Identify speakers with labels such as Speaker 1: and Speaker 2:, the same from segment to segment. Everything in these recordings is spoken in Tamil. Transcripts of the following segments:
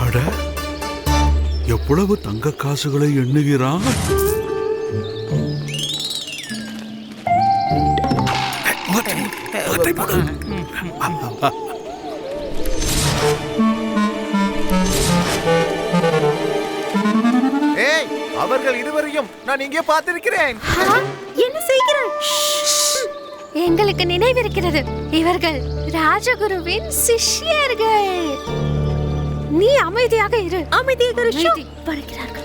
Speaker 1: அட எவ்வளவு தங்க காசுகளை எண்ணுகிறான்?
Speaker 2: ஏய் அவர்கள் இருவரையும் நான் இங்கே பார்த்திருக்கிறேன்.
Speaker 3: என்ன செய்கிறாய்? எங்களுக்கு நினைவிருக்கிறது. இவர்கள் ராஜகுருவின் சிஷ்யர்கள். நீ அமைதியாக இரு. அமைதியாக இரு. வருகிறார்கள்.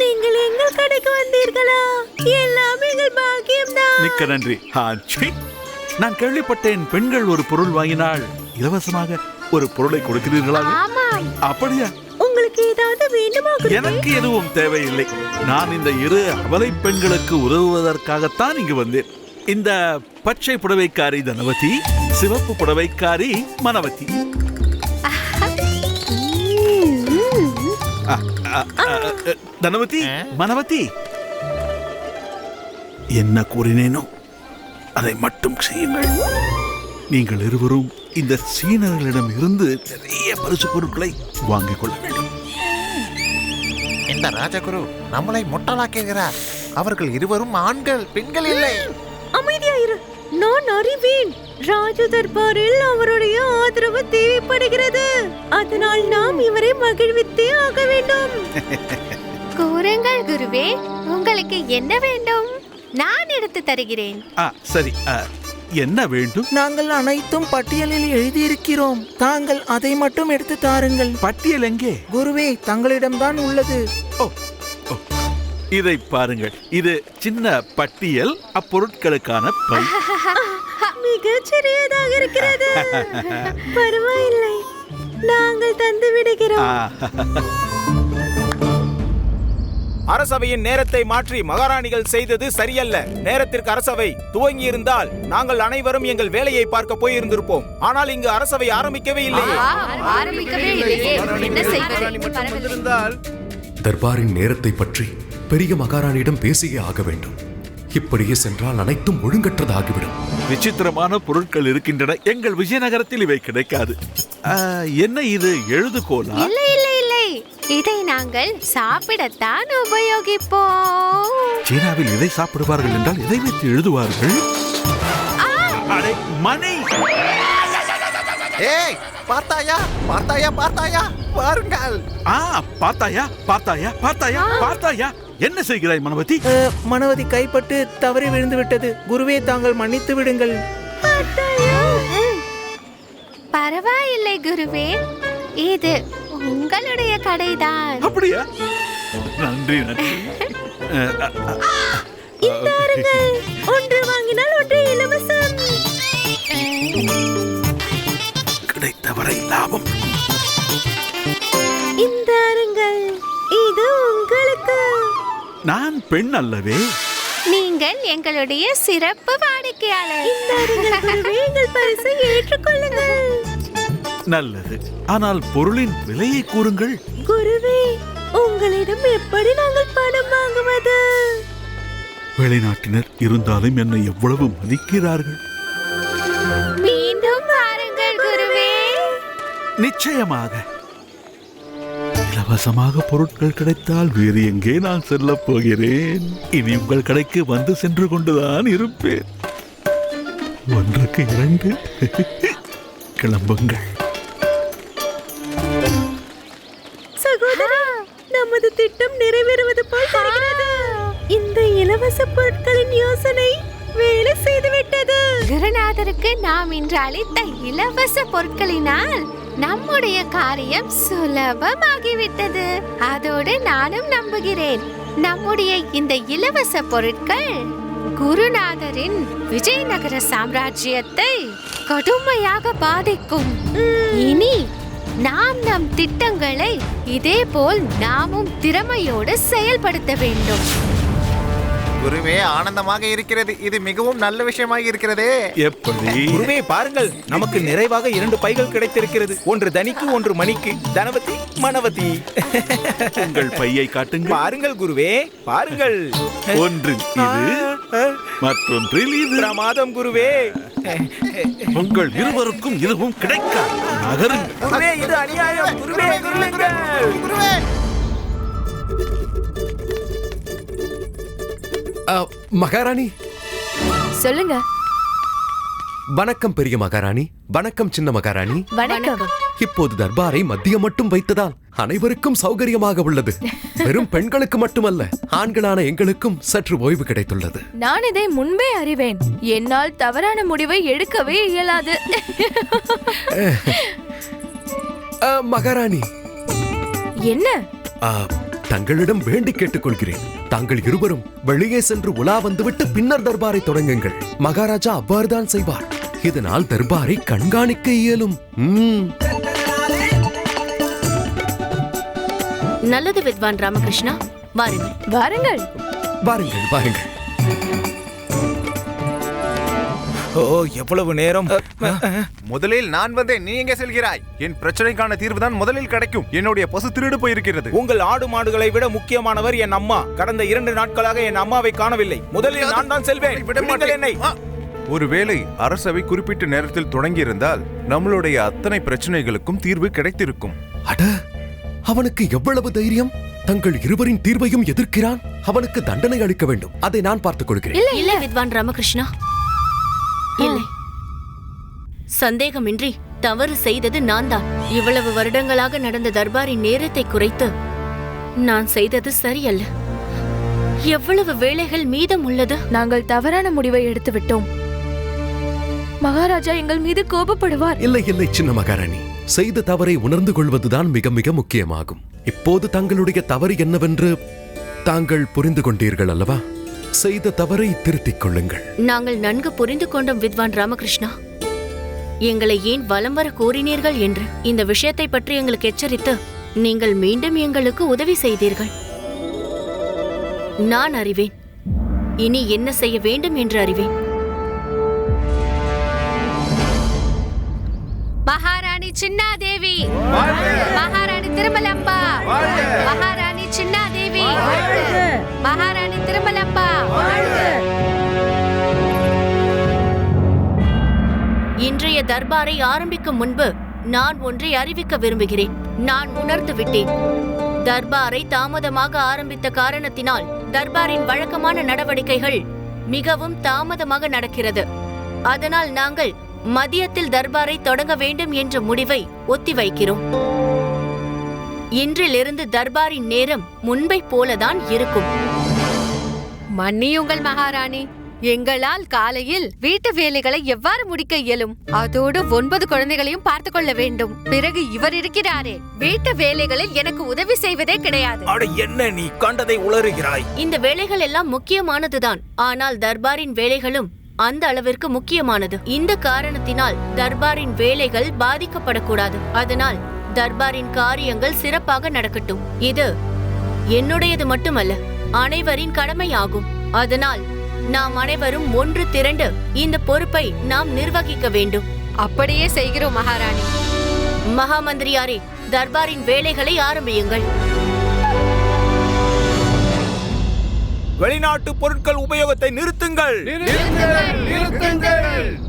Speaker 3: நீங்கள் எங்கள் கடைக்கு வந்தீர்களா? எல்லாம் எங்கள் பாக்கியம்தான்.
Speaker 1: மிக்க நன்றி. ஆச்சி நான் கேள்விப்பட்டேன் பெண்கள் ஒரு பொருள் வாங்கினால் இலவசமாக ஒரு பொருளை கொடுக்கிறீர்களா?
Speaker 3: ஆமாம்.
Speaker 1: அப்படியா?
Speaker 3: உங்களுக்கு ஏதாவது வேண்டுமா
Speaker 1: எனக்கு எதுவும் தேவையில்லை. நான் இந்த இரு அபலை பெண்களுக்கு உதவுவதற்காகத்தான் இங்கு வந்தேன். இந்த பச்சை புடவைக்காரி தனவதி சிவப்பு புடவைக்காரி மனவதி. அ, அ, அ, அ, தனவதி மனவதி. என்ன கூறினேனோ அதை மட்டும் செய்யுங்கள். நீங்கள் இருவரும் இந்த சீனர்களிடம் இருந்து நிறைய பரிசு பொருட்களை வாங்கிக் கொள்ள வேண்டும்.
Speaker 2: இந்த ராஜகுரு நம்மளை முட்டாளாக்குகிறார். அவர்கள் இருவரும் ஆண்கள் பெண்கள் இல்லை.
Speaker 3: அமைதியா இரு நான் அறிவேன். ராஜ தர்பாரில் அவருடைய ஆதரவு தேவைப்படுகிறது. அதனால் நாம் இவரை மகிழ்வித்தே ஆக வேண்டும். கூறுங்கள் குருவே உங்களுக்கு என்ன வேண்டும்? நான் எடுத்து தருகிறேன்.
Speaker 1: ஆ சரி ஆ, என்ன வேண்டும்?
Speaker 4: நாங்கள் அனைத்தும் பட்டியலில் எழுதியிருக்கிறோம். தாங்கள் அதை மட்டும் எடுத்து தாருங்கள்.
Speaker 1: பட்டியல் எங்கே?
Speaker 4: குருவே தங்களிடம்தான் உள்ளது.
Speaker 1: ஓ ஓ. இதை பாருங்கள். இது சின்ன பட்டியல் அப்பொருட்களுக்கான பை
Speaker 3: மிக சிறியதாக இருக்கிறது. பரவாயில்லை. நாங்கள் தந்து விடுகிறோம்.
Speaker 1: ஆ,
Speaker 5: அரசவையின் நேரத்தை மாற்றி மகாராணிகள் செய்தது சரியல்ல. நேரத்திற்கு அரசவை துவங்கி இருந்தால் நாங்கள் அனைவரும் எங்கள் வேலையை பார்க்க போயிருந்திருப்போம். ஆனால் இங்கு அரசவை ஆரம்பிக்கவே இல்லையே.
Speaker 3: ஆரம்பிக்கவே இல்லையே. என்ன செய்வது?
Speaker 6: தர்பாரின் நேரத்தை பற்றி பெரிய மகாராணியிடம் பேசியே ஆக வேண்டும். இப்படியே சென்றால் அனைத்தும் ஒழுங்கற்றதாகிவிடும்.
Speaker 1: விசித்திரமான பொருட்கள் இருக்கின்றன. எங்கள் விஜயநகரத்தில் இவை கிடைக்காது. என்ன இது? எழுதுகோலா
Speaker 3: இதை நாங்கள் சாப்பிடத்தான் உபயோகிப்போம்.
Speaker 1: சீனாவில் இதை சாப்பிடுவார்கள் என்றால் இதை வைத்து எழுதுவார்கள். அடே, மணி!
Speaker 2: ஏய் பார்த்தாயா? பார்த்தாயா பார்த்தாயா? பாருங்கள்
Speaker 1: ஆ பார்த்தாயா பார்த்தாயா பார்த்தாயா பார்த்தாயா? என்ன செய்கிறாய் மனவதி?
Speaker 4: மனவதி கைப்பட்டு தவறி விழுந்து விட்டது குருவே தாங்கள் மன்னித்து விடுங்கள்.
Speaker 3: பரவாயில்லை குருவே. இது உங்களுடைய கடைதான்.
Speaker 1: அப்படியா? நன்றி நன்றி.
Speaker 3: இந்தாருங்கள் ஒன்று வாங்கினால் ஒன்று இலவசம்.
Speaker 1: கிடைத்தவரை லாபம்.
Speaker 3: இந்தாருங்கள் இது உங்களுக்கு.
Speaker 1: நான் பெண் அல்லவே?
Speaker 3: நீங்கள் எங்களுடைய சிறப்பு வாடிக்கையாளர். இந்தாருங்கள் எங்கள் பரிசை ஏற்றுக்கொள்ளுங்கள்.
Speaker 1: நல்லது. ஆனால் பொருளின் விலையை கூறுங்கள்.
Speaker 3: குருவே உங்களிடம் எப்படி நாங்கள் பணம் வாங்குவது?
Speaker 1: வெளிநாட்டினர் இருந்தாலும் என்னை எவ்வளவு மதிக்கிறார்கள்?
Speaker 3: மீண்டும் வாருங்கள் குருவே.
Speaker 1: நிச்சயமாக. இலவசமாக பொருட்கள் கிடைத்தால் வேறு எங்கே நான் செல்லப் போகிறேன். இனி உங்கள் கடைக்கு வந்து சென்று கொண்டுதான் இருப்பேன். ஒன்றுக்கு இரண்டு. கிளம்புங்கள்.
Speaker 3: சகோதரா நமது திட்டம் நிறைவேறுவது போல் தெரிகிறது. இந்த இலவச பொருட்களின் யோசனை வேலை செய்துவிட்டது. குருநாதருக்கு நாம் இன்று அளித்த இலவச பொருட்களினால் நம்முடைய காரியம் சுலபமாகிவிட்டது. அதோடு நானும் நம்புகிறேன். நம்முடைய இந்த இலவச பொருட்கள் குருநாதரின் விஜயநகர சாம்ராஜ்யத்தை கடுமையாக பாதிக்கும். இனி நாம் நம் திட்டங்களை இதேபோல் நாமும் திறமையோடு செயல்படுத்த வேண்டும்.
Speaker 2: குருவே ஆனந்தமாக இருக்கிறது. இது மிகவும் நல்ல விஷயமாக இருக்கிறதே.
Speaker 1: எப்படி?
Speaker 5: குருவே பாருங்கள். நமக்கு நிறைவாக இரண்டு பைகள் கிடைத்திருக்கிறது. ஒன்று தனிக்கு ஒன்று மணிக்கு. தனவதி மனவதி.
Speaker 1: உங்கள் பையை காட்டுங்கள்.
Speaker 5: பாருங்கள் குருவே பாருங்கள்.
Speaker 1: ஒன்றில் இது. மற்றொன்றில் இது
Speaker 5: பிரமாதம் குருவே.
Speaker 1: உங்கள் இருவருக்கும் இதுவும் கிடைக்காது. நகருங்கள்
Speaker 5: குருவே இது அநியாயம். குருவே.
Speaker 2: குருவே.
Speaker 6: அ, மகாராணி.
Speaker 3: சொல்லுங்க.
Speaker 6: வணக்கம் பெரிய மகாராணி வணக்கம் சின்ன மகாராணி.
Speaker 3: வணக்கம்.
Speaker 6: இப்போது தர்பாரை மத்தியம் மட்டும் வைத்ததால் அனைவருக்கும் சௌகரியமாக உள்ளது. வெறும் பெண்களுக்கு மட்டுமல்ல ஆண்களான எங்களுக்கும் சற்று ஓய்வு கிடைத்துள்ளது.
Speaker 3: நான் இதை முன்பே அறிவேன். என்னால் தவறான முடிவை எடுக்கவே இயலாது.
Speaker 6: மகாராணி.
Speaker 3: என்ன?
Speaker 6: தங்களிடம் வேண்டி கேட்டுக்கொள்கிறேன். தாங்கள் இருவரும் வெளியே சென்று உலா வந்துவிட்டு பின்னர் தர்பாரை தொடங்குங்கள். மகாராஜா அவ்வாறுதான் செய்வார். இதனால் தர்பாரை கண்காணிக்க இயலும். ம்.
Speaker 7: நல்லது வித்வான் ராமகிருஷ்ணா. வாருங்கள்.
Speaker 3: வாருங்கள்.
Speaker 6: வாருங்கள் வாருங்கள்.
Speaker 5: ஓ எவ்வளவு நேரம்?
Speaker 2: முதலில் நான் வந்தேன் நீ எங்கே செல்கிறாய்? என் பிரச்சனைக்கான தீர்வு தான் முதலில் கிடைக்கும். என்னுடைய பசு திருடு போயிருக்கிறது.
Speaker 5: உங்கள் ஆடு மாடுகளை விட முக்கியமானவர் என் அம்மா. கடந்த இரண்டு நாட்களாக என் அம்மாவை காணவில்லை. முதலில் நான் தான் செல்வேன்.
Speaker 2: விட
Speaker 5: விடுங்கள்
Speaker 2: மாட்டேன்.
Speaker 5: என்னை.
Speaker 8: ஒருவேளை அரசவை குறிப்பிட்ட நேரத்தில் தொடங்கியிருந்தால் நம்மளுடைய அத்தனை பிரச்சனைகளுக்கும் தீர்வு கிடைத்திருக்கும்.
Speaker 6: அட அவனுக்கு எவ்வளவு தைரியம்? தங்கள் இருவரின் தீர்வையும் எதிர்க்கிறான். அவனுக்கு தண்டனை அளிக்க வேண்டும். அதை நான் பார்த்துக் கொள்கிறேன்.
Speaker 7: இல்ல வித்வான் ராமகிருஷ்ணா. இல்லை. சந்தேகமின்றி தவறு செய்தது நான் தான் இவ்வளவு வருடங்களாக நடந்த தர்பாரின் நேரத்தை குறைத்து நான் செய்தது சரியல்ல. எவ்வளவு வேலைகள் மீதம் உள்ளது?
Speaker 3: நாங்கள் தவறான முடிவை எடுத்து விட்டோம் மகாராஜா எங்கள் மீது கோபப்படுவார்.
Speaker 6: இல்லை இல்லை சின்ன மகாராணி. செய்த தவறை உணர்ந்து கொள்வதுதான் மிக மிக முக்கியமாகும். இப்போது தங்களுடைய தவறு என்னவென்று தாங்கள் புரிந்து கொண்டீர்கள் அல்லவா? செய்த தவறை திருத்திக் கொள்ளுங்கள்.
Speaker 7: நாங்கள் நன்கு புரிந்து கொண்டோம் வித்வான் ராமகிருஷ்ணா. எங்களை ஏன் வலம் வர கோரினீர்கள் என்று இந்த விஷயத்தை பற்றி எங்களுக்கு எச்சரித்து நீங்கள் மீண்டும் எங்களுக்கு உதவி செய்தீர்கள். நான் அறிவேன். இனி என்ன செய்ய வேண்டும் என்று அறிவேன்.
Speaker 9: மகாராணி சின்னாதேவி. மகாராணி திருமலம்பா மகாராணி சின்னாதேவி மகாராணி திருமலம்பா
Speaker 7: இன்றைய தர்பாரை ஆரம்பிக்கும் முன்பு நான் ஒன்றை அறிவிக்க விரும்புகிறேன். நான் உணர்ந்து விட்டேன். தர்பாரை தாமதமாக ஆரம்பித்த காரணத்தினால் தர்பாரின் வழக்கமான நடவடிக்கைகள் மிகவும் தாமதமாக நடக்கிறது. அதனால் நாங்கள் மதியத்தில் தர்பாரை தொடங்க வேண்டும் என்ற முடிவை ஒத்திவைக்கிறோம். இன்றிலிருந்து தர்பாரின் நேரம் முன்பை போலதான் இருக்கும்.
Speaker 9: மன்னியுங்கள் மகாராணி எங்களால் காலையில் வீட்டு வேலைகளை எவ்வாறு முடிக்க இயலும்? அதோடு ஒன்பது குழந்தைகளையும் பார்த்து கொள்ள வேண்டும். பிறகு இவர் இருக்கிறாரே. வீட்டு வேலைகளில் எனக்கு உதவி செய்வதே கிடையாது.
Speaker 5: அட என்ன நீ கண்டதை உளறுகிறாய்?
Speaker 7: இந்த வேலைகள் எல்லாம் முக்கியமானதுதான். ஆனால் தர்பாரின் வேலைகளும் அந்த அளவிற்கு முக்கியமானது. இந்த காரணத்தினால் தர்பாரின் வேலைகள் பாதிக்கப்படக்கூடாது. அதனால் தர்பாரின் காரியங்கள் சிறப்பாக நடக்கட்டும். இது என்னுடையது மட்டுமல்ல அனைவரின் கடமையாகும். அதனால் நாம் அனைவரும் ஒன்று திரண்டு இந்த பொறுப்பை நாம் நிர்வகிக்க வேண்டும்.
Speaker 9: அப்படியே செய்கிறோம் மகாராணி.
Speaker 7: மகாமந்திரியாரே தர்பாரின் வேலைகளை ஆரம்பியுங்கள்.
Speaker 5: வெளிநாட்டு பொருட்கள் உபயோகத்தை நிறுத்துங்கள்.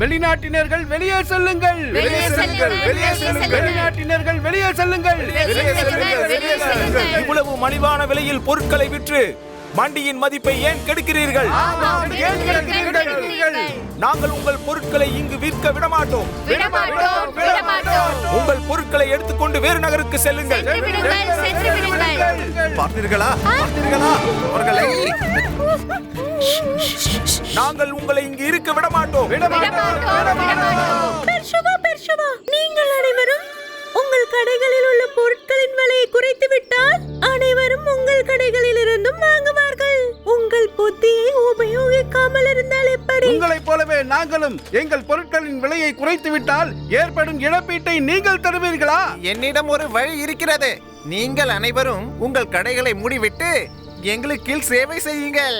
Speaker 10: வெளிநாட்டினர்கள் வெளியே செல்லுங்கள்.
Speaker 9: வெளியே செல்லுங்கள், வெளியே செல்லுங்கள்.
Speaker 10: வெளிநாட்டினர்கள் வெளியே செல்லுங்கள்.
Speaker 5: இவ்வளவு மலிவான விலையில் பொருட்களை விற்று மண்டியின் மதிப்பை ஏன் கெடுக்கிறீர்கள்? நாங்கள் உங்கள் பொருட்களை இங்கு விற்க விடமாட்டோம். உங்கள் பொருட்களை எடுத்துக்கொண்டு வேறு நகருக்கு செல்லுங்கள்.
Speaker 2: பார்த்தீர்களா? பார்த்தீர்களா? அவர்களை.
Speaker 5: நாங்கள் உங்களை இங்கு இருக்க விடமாட்டோம்.
Speaker 9: விடமாட்டோம்
Speaker 3: பெர்ஷவா பெர்ஷவா நீங்கள் அனைவரும் உங்கள் கடைகளில் உள்ள பொருட்களின் விலையை குறைத்து விட்டால் அனைவரும் உங்கள் கடைகளில் இருந்தும் வாங்குவார்கள். உங்கள் புத்தியை உபயோகிக்காமல் இருந்தால் எப்படி?
Speaker 10: உங்களைப் போலவே நாங்களும் எங்கள் பொருட்களின் விலையை குறைத்து விட்டால் ஏற்படும் இழப்பீட்டை நீங்கள் தருவீர்களா?
Speaker 2: என்னிடம் ஒரு வழி இருக்கிறது. நீங்கள் அனைவரும் உங்கள் கடைகளை மூடிவிட்டு எங்களுக்கு கீழ் சேவை செய்யுங்கள்.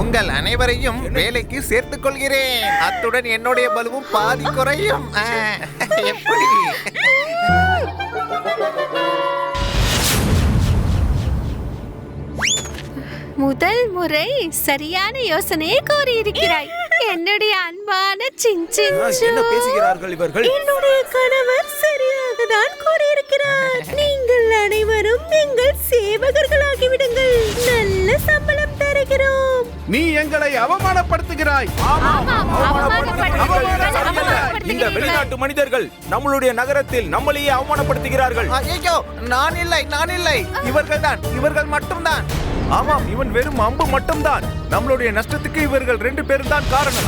Speaker 2: உங்கள் அனைவரையும் வேலைக்கு சேர்த்துக் கொள்கிறேன். அத்துடன் என்னுடைய பலுவும் பாதி குறையும். எப்படி?
Speaker 9: முதல் முறை சரியான யோசனையை கூறியிருக்கிறாய். என்னுடைய அன்பான சின்சின்
Speaker 5: என்ன பேசுகிறார்கள் இவர்கள்?
Speaker 3: என்னுடைய கணவர் சரியாக தான் கூறியிருக்கிறார். அனைவரும் எங்கள் சேவகர்களாகி விடுங்கள் நல்ல சம்பளம் தருகிறோம்.
Speaker 10: நீ எங்களை அவமானப்படுத்துகிறாய்.
Speaker 5: இந்த வெளிநாட்டு மனிதர்கள் நம்மளுடைய நகரத்தில் நம்மளையே அவமானப்படுத்துகிறார்கள்.
Speaker 2: ஐயோ நான் இல்லை நான் இல்லை. இவர்கள் தான் இவர்கள் மட்டும்தான். ஆமாம் இவன் வெறும் அம்பு மட்டும்தான். நம்மளுடைய நஷ்டத்துக்கு இவர்கள் ரெண்டு பேரும் தான் காரணம்.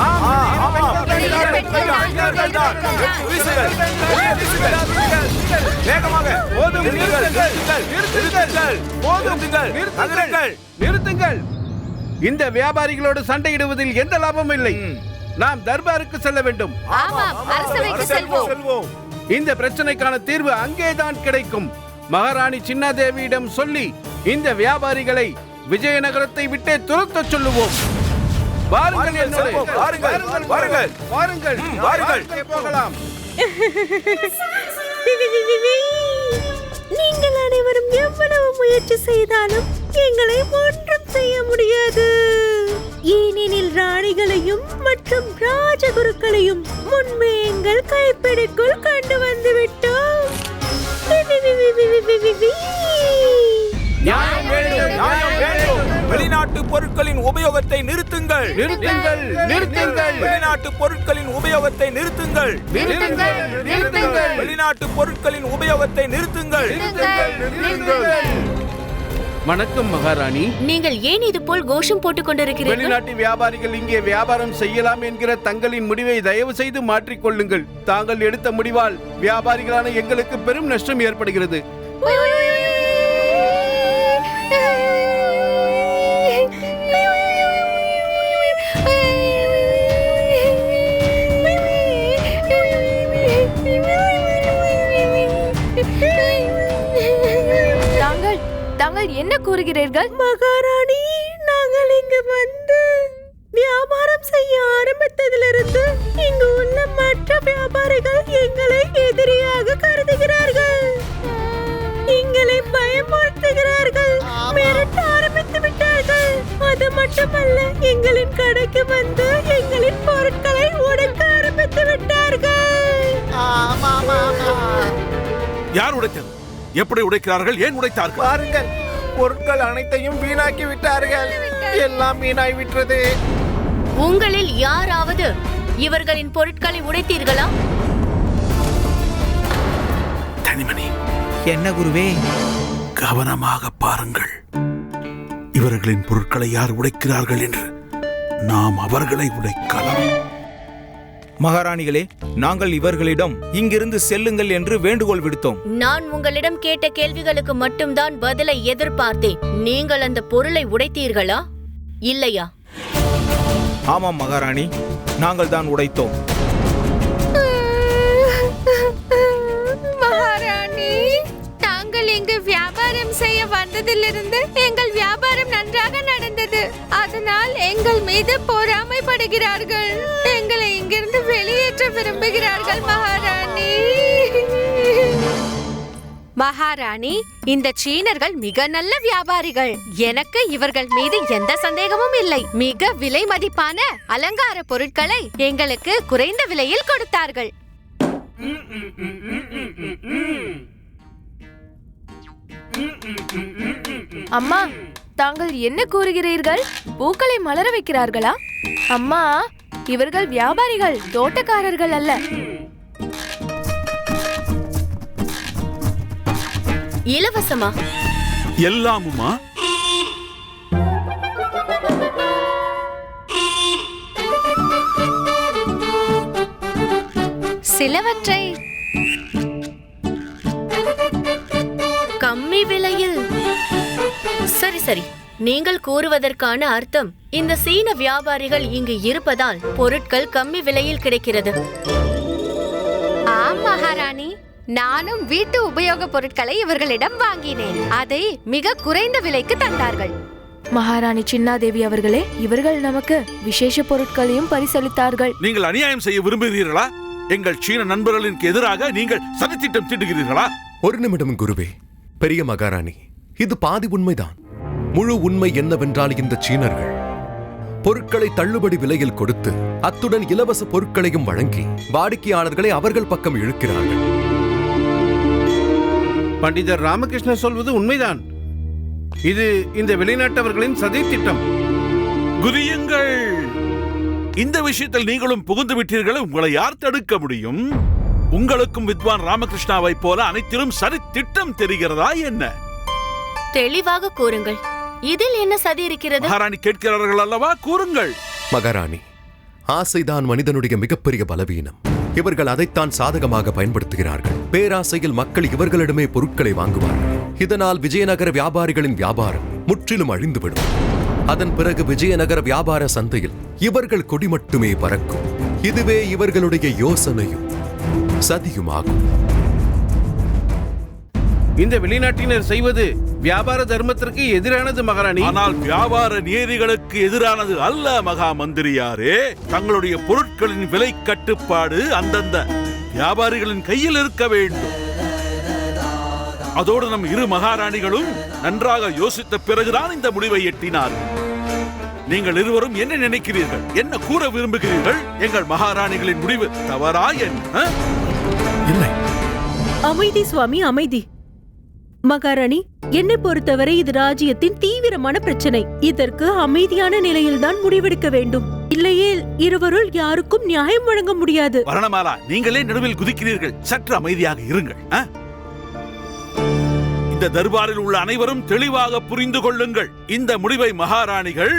Speaker 5: வேகமாக. நிறுத்துங்கள்.
Speaker 10: இந்த வியாபாரிகளோடு சண்டையிடுவதில் எந்த லாபமும் இல்லை. நாம் தர்பாருக்கு செல்ல வேண்டும்.
Speaker 9: ஆமாம் அரசவைக்கு செல்வோம்.
Speaker 5: செல்வோம்.
Speaker 10: இந்த பிரச்சனைக்கான தீர்வு அங்கேதான் கிடைக்கும். மகாராணி சின்னாதேவியிடம் சொல்லி இந்த வியாபாரிகளை விஜயநகரத்தை விட்டே துரத்தச் சொல்லுவோம் வாருங்கள்
Speaker 5: வாருங்கள். வாருங்கள், வாருங்கள்.
Speaker 10: வாருங்கள் போகலாம்
Speaker 3: நீங்கள் அனைவரும் எவ்வளவு முயற்சி செய்தாலும் எங்களை ஒன்றும் செய்ய முடியாது ஏனெனில் ராணிகளையும் மற்றும் ராஜகுருக்களையும் முன்பே எங்கள் கைப்பிடிக்குள் கொண்டு வந்து விட்டோம்.
Speaker 5: நியாயம் வேண்டும் நியாயம் வேண்டும். வெளிநாட்டு பொருட்களின் உபயோகத்தை நிறுத்துங்கள்.
Speaker 10: நிறுத்துங்கள் நிறுத்துங்கள்.
Speaker 5: வெளிநாட்டு பொருட்களின் உபயோகத்தை நிறுத்துங்கள்.
Speaker 9: நிறுத்துங்கள் நிறுத்துங்கள்.
Speaker 5: வெளிநாட்டு பொருட்களின் உபயோகத்தை நிறுத்துங்கள்.
Speaker 10: வணக்கம் மகாராணி.
Speaker 7: நீங்கள் ஏன் இது போல் கோஷம் போட்டுக் கொண்டிருக்கிறீர்கள்?
Speaker 10: வெளிநாட்டு வியாபாரிகள் இங்கே வியாபாரம் செய்யலாம் என்கிற தங்களின் முடிவை தயவு செய்து மாற்றிக் கொள்ளுங்கள். தாங்கள் எடுத்த முடிவால் வியாபாரிகளான எங்களுக்கு பெரும் நஷ்டம் ஏற்படுகிறது.
Speaker 9: தாங்கள் தாங்கள் என்ன கூறுகிறீர்கள்?
Speaker 3: மகாராணி நாங்கள் இங்கு வந்து வியாபாரம் செய்ய ஆரம்பித்ததிலிருந்து இங்கு உள்ள மற்ற வியாபாரிகள் எங்களை அது மட்டுமல்ல எங்களின் கடைக்கு வந்து எங்களின் பொருட்களை உடைக்க ஆரம்பித்து விட்டார்கள்.
Speaker 1: யார் உடைத்தது? எப்படி உடைக்கிறார்கள்? ஏன் உடைத்தார்கள்?
Speaker 2: பாருங்கள் பொருட்கள் அனைத்தையும் வீணாக்கி விட்டார்கள். எல்லாம் வீணாய் விட்டது.
Speaker 7: உங்களில் யாராவது இவர்களின் பொருட்களை உடைத்தீர்களா?
Speaker 1: தனிமணி
Speaker 4: என்ன குருவே?
Speaker 1: கவனமாக பாருங்கள். இவர்களின் பொருட்களை யார் உடைக்கிறார்கள் என்று நாம் அவர்களை உடைக்கலாம்.
Speaker 5: மகாராணிகளே நாங்கள் இவர்களிடம் இங்கிருந்து செல்லுங்கள் என்று வேண்டுகோள் விடுத்தோம்.
Speaker 7: நான் உங்களிடம் கேட்ட கேள்விகளுக்கு மட்டும்தான் பதிலை எதிர்பார்த்தேன். நீங்கள் அந்த பொருளை உடைத்தீர்களா? இல்லையா?
Speaker 5: ஆமாம் மகாராணி நாங்கள் தான் உடைத்தோம்.
Speaker 9: வந்ததிலிருந்து எங்கள் வியாபாரம் நன்றாக நடந்தது. அதனால் எங்கள் மீது பொறாமைப்படுகிறார்கள். எங்களை இங்கிருந்து வெளியேற்ற விரும்புகிறார்கள் மகாராணி. மகாராணி இந்த சீனர்கள் மிக நல்ல வியாபாரிகள். எனக்கு இவர்கள் மீது எந்த சந்தேகமும் இல்லை. மிக விலை மதிப்பான அலங்கார பொருட்களை எங்களுக்கு குறைந்த விலையில் கொடுத்தார்கள்.
Speaker 11: அம்மா தாங்கள் என்ன கூறுகிறீர்கள்? பூக்களை மலர வைக்கிறார்களா? அம்மா இவர்கள் வியாபாரிகள் தோட்டக்காரர்கள் அல்ல.
Speaker 7: இலவசமா?
Speaker 1: எல்லாமுமா?
Speaker 9: சிலவற்றை
Speaker 7: சரி. நீங்கள் கூறுவதற்கான அர்த்தம் இந்த சீன வியாபாரிகள் இங்கு இருப்பதால் பொருட்கள் கம்மி விலையில் கிடைக்கிறது.
Speaker 9: ஆம் மகாராணி. நானும் வீட்டு உபயோக பொருட்களை இவர்களிடம் வாங்கினேன். அதை மிக குறைந்த விலைக்கு தந்தார்கள்.
Speaker 11: மகாராணி சின்னாதேவி அவர்களே இவர்கள் நமக்கு விசேஷ பொருட்களையும் பரிசளித்தார்கள்.
Speaker 1: நீங்கள் அநியாயம் செய்ய விரும்புகிறீர்களா? எங்கள் சீன நண்பர்களுக்கு எதிராக நீங்கள் சதித்திட்டம் தீட்டுகிறீர்களா?
Speaker 6: ஒரு நிமிடம் குருவே பெரிய மகாராணி இது பாதி உண்மைதான். முழு உண்மை என்னவென்றால் இந்த சீனர்கள் பொருட்களை தள்ளுபடி விலையில் கொடுத்து அத்துடன் இலவச பொருட்களையும் வழங்கி வாடிக்கையாளர்களை அவர்கள் பக்கம் இழுக்கிறார்கள்.
Speaker 10: பண்டிதர் ராமகிருஷ்ணர் சொல்வது உண்மைதான். இது இந்த வெளிநாட்டவர்களின் சதி திட்டம்.
Speaker 1: குதியுங்கள். இந்த விஷயத்தில் நீங்களும் புகுந்து விட்டீர்கள் உங்களை யார் தடுக்க முடியும்? உங்களுக்கும் வித்வான் ராமகிருஷ்ணாவை போல அனைத்திலும் சரி திட்டம் தெரிகிறதா என்ன?
Speaker 7: தெளிவாக கூறுங்கள். இதில் என்ன சதி இருக்கிறது?
Speaker 1: மகாராணி கேட்கிறார்கள் அல்லவா? கூறுங்கள்.
Speaker 6: மகாராணி ஆசைதான் மனிதனுடைய மிகப்பெரிய பலவீனம். இவர்கள் அதைத்தான் சாதகமாக பயன்படுத்துகிறார்கள். பேராசையில் மக்கள் இவர்களிடமே பொருட்களை வாங்குவார்கள். இதனால் விஜயநகர வியாபாரிகளின் வியாபாரம் முற்றிலும் அழிந்துவிடும். அதன் பிறகு விஜயநகர வியாபார சந்தையில் இவர்கள் கொடி மட்டுமே பறக்கும். இதுவே இவர்களுடைய யோசனையும் சதியுமாகும்.
Speaker 10: இந்த வெளிநாட்டினர் செய்வது வியாபார தர்மத்திற்கு எதிரானது மகாராணி.
Speaker 1: ஆனால் வியாபார நியதிகளுக்கு எதிரானது அல்ல மகா மந்திரியாரே தங்களுடைய பொருட்களின் விலை கட்டுப்பாடு அந்தந்த வியாபாரிகளின் கையில் இருக்க வேண்டும். அதோடு நம் இரு மகாராணிகளும் நன்றாக யோசித்த பிறகுதான் இந்த முடிவை எட்டினார்கள் நீங்கள் இருவரும் என்ன நினைக்கிறீர்கள்? என்ன கூற விரும்புகிறீர்கள்? எங்கள் மகாராணிகளின் முடிவு தவறா என்ன?
Speaker 6: இல்லை.
Speaker 3: அமைதி சுவாமி அமைதி. மகாராணி என்னை பொறுத்தவரை இது ராஜ்யத்தின் தீவிரமான பிரச்சனை. இதற்கு அமைதியான நிலையில்தான் முடிவெடுக்க வேண்டும். இல்லையே இருவருள் யாருக்கும் நியாயம் வழங்க முடியாது.
Speaker 1: வரணமாலா நீங்களே நடுவில் குதிக்கிறீர்கள். சற்று அமைதியாக இருங்கள் இந்த தர்பாரில் உள்ள அனைவரும் தெளிவாக புரிந்து கொள்ளுங்கள். இந்த முடிவை மகாராணிகள்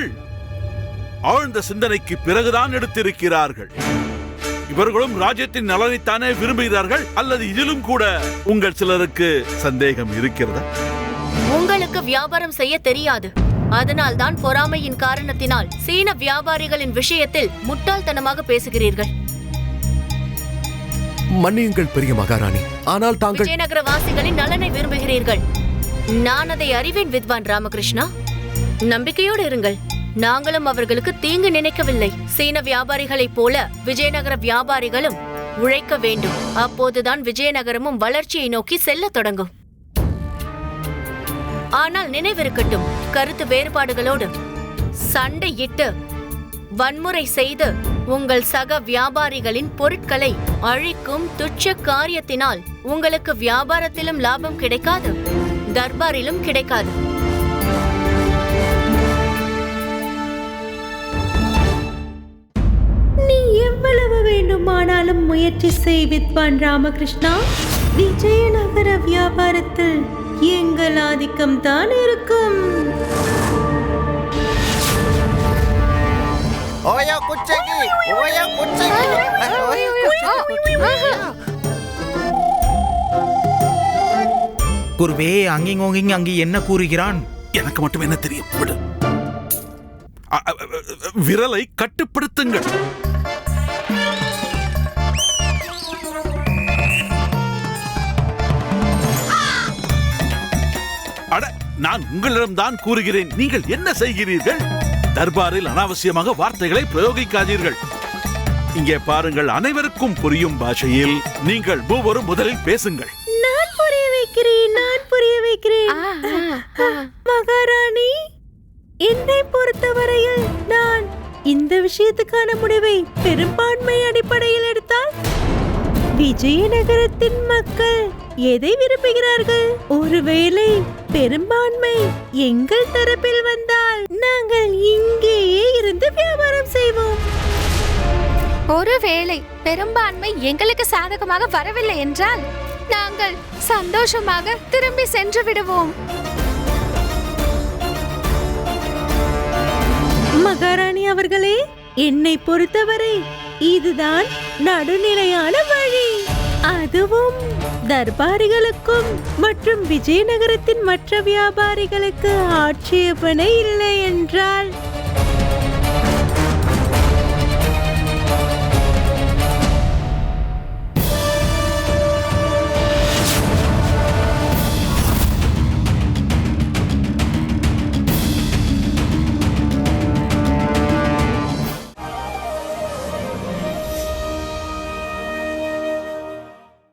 Speaker 1: ஆழ்ந்த சிந்தனைக்கு பிறகுதான் எடுத்திருக்கிறார்கள். இவர்களும் ராஜ்யத்தின் நலனைத்தானே விரும்புகிறார்கள் அல்லது இதிலும் கூட உங்கள் சிலருக்கு சந்தேகம் இருக்கிறதா?
Speaker 7: உங்களுக்கு வியாபாரம் செய்ய தெரியாது. அதனால் தான் பொறாமையின் காரணத்தினால் சீன வியாபாரிகளின் விஷயத்தில் முட்டாள்தனமாக பேசுகிறீர்கள்.
Speaker 6: மன்னியுங்கள் பெரிய மகாராணி. ஆனால் தாங்கள்
Speaker 7: விஜயநகர வாசிகளின் நலனை விரும்புகிறீர்கள். நான் அதை அறிவேன் வித்வான் ராமகிருஷ்ணா. நம்பிக்கையோடு இருங்கள். நாங்களும் அவர்களுக்கு தீங்கு நினைக்கவில்லை. சீன வியாபாரிகளைப் போல விஜயநகர வியாபாரிகளும் உழைக்க வேண்டும். அப்போதுதான் விஜயநகரமும் வளர்ச்சியை நோக்கி செல்லத் தொடங்கும். ஆனால் நினைவிருக்கட்டும் கருத்து வேறுபாடுகளோடு சண்டையிட்டு வன்முறை செய்து உங்கள் சக வியாபாரிகளின் பொருட்களை அழிக்கும் துச்ச காரியத்தினால் உங்களுக்கு வியாபாரத்திலும் லாபம் கிடைக்காது தர்பாரிலும் கிடைக்காது.
Speaker 3: எவ்வளவு வேண்டுமானாலும் முயற்சி செய் வித்வான் ராமகிருஷ்ணா. விஜயநகர வியாபாரத்தில் எங்கள் ஆதிக்கம் தான் இருக்கும்.
Speaker 2: ஓயா குச்சகி ஓயா குச்சகி. ஓயா குச்சகி
Speaker 5: குருவே அங்கிங்கோங்கிங் அங்கே என்ன கூறுகிறான்?
Speaker 1: எனக்கு மட்டும் என்ன தெரியும்? விடு. விரலை கட்டுப்படுத்துங்கள். நான் உங்களிடம்தான் கூறுகிறேன். நீங்கள் என்ன செய்கிறீர்கள்? தர்பாரில் அனாவசியமாக வார்த்தைகளை பிரயோகிக்காதீர்கள். இங்கே பாருங்கள் அனைவருக்கும் புரியும் பாஷையில் நீங்கள் மூவரும் முதலில் பேசுங்கள்.
Speaker 3: நான் புரிய வைக்கிறேன் நான் புரிய வைக்கிறேன். மகாராணி என்னை பொறுத்தவரையில் நான் இந்த விஷயத்துக்கான முடிவை பெரும்பான்மை அடிப்படையில் எடுத்தால் விஜயநகரத்தின் மக்கள் எதை விரும்புகிறார்கள்? ஒருவேளை பெரும்பான்மை எங்கள் தரப்பில் வந்தால் நாங்கள் இங்கேயே இருந்து வியாபாரம் செய்வோம்.
Speaker 9: ஒருவேளை பெரும்பான்மை எங்களுக்கு சாதகமாக வரவில்லை என்றால் நாங்கள் சந்தோஷமாக திரும்பி சென்று விடுவோம்.
Speaker 3: மகாராணி அவர்களே என்னை பொறுத்தவரை இதுதான் நடுநிலையான வழி. அதுவும் தர்பாரிகளுக்கும் மற்றும் விஜயநகரத்தின் மற்ற வியாபாரிகளுக்கு ஆட்சேபனை இல்லை என்றால்